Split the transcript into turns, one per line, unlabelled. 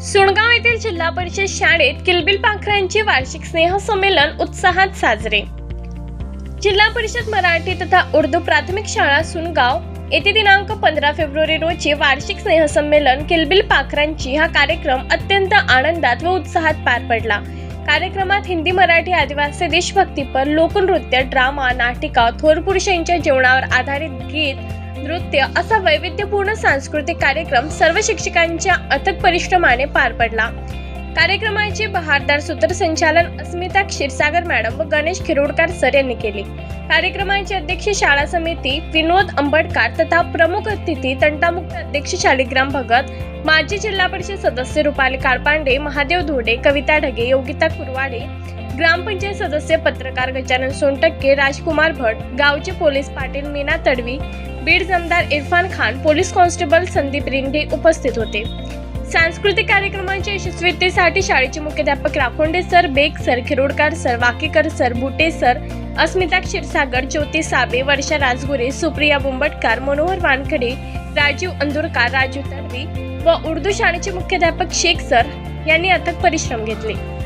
सुणगाव येथील जिल्हा परिषद शाळेत किलबिल पाखरांचे वार्षिक स्नेहसंमेलन उत्साहात साजरे. जिल्हा परिषद मराठी तथा उर्दू प्राथमिक शाळा सुनगाव येथे दिनांक पंधरा फेब्रुवारी रोजी वार्षिक स्नेहसंमेलन किलबिल पाखरांची हा कार्यक्रम अत्यंत आनंदात व उत्साहात पार पडला. कार्यक्रमात हिंदी मराठी आदिवासी देशभक्तीपर लोकनृत्य ड्रामा नाटिका थोर पुरुषांच्या जीवनावर आधारित गीत नृत्य असा वैविध्यपूर्ण सांस्कृतिक कार्यक्रम सर्व शिक्षकांच्या अथक परिश्रमाने पार पडला. कार्यक्रमाचे बहारदार सूत्रसंचालन अस्मिता क्षीरसागर मॅडम व गणेश खिरोडकर सर यांनी केले. कार्यक्रमाचे अध्यक्ष शाळा समिती विनोद अंबडकर तथा प्रमुख अतिथी तंटामुक्त अध्यक्ष शालिग्राम भगत माजी जिल्हा परिषद सदस्य रुपाली काळपांडे महादेव धोडे कविता ढगे योगिता कुरवाडे ग्रामपंचायत सदस्य पत्रकार गजानन सोनटक्के राजकुमार भट गावचे police Patil Meena Tadvi Beed जमदार Irfan Khan police constable Sandeep Ringe उपस्थित होते. सांस्कृतिक कार्यक्रमांच्या यशस्वीतेसाठी शाळेचे मुख्याध्यापक Rakhonde sir Beg sir Khirodkar sir Wakekar sir Bute sir Asmita Kshirsagar Jyoti Sabe Varsha Rajgure Supriya Bumbatkar Manohar Wankhede Rajiv Andurkar Raju Tadvi व उर्दू शाळेचे मुख्याध्यापक शेख सर यांनी अथक परिश्रम घेतले.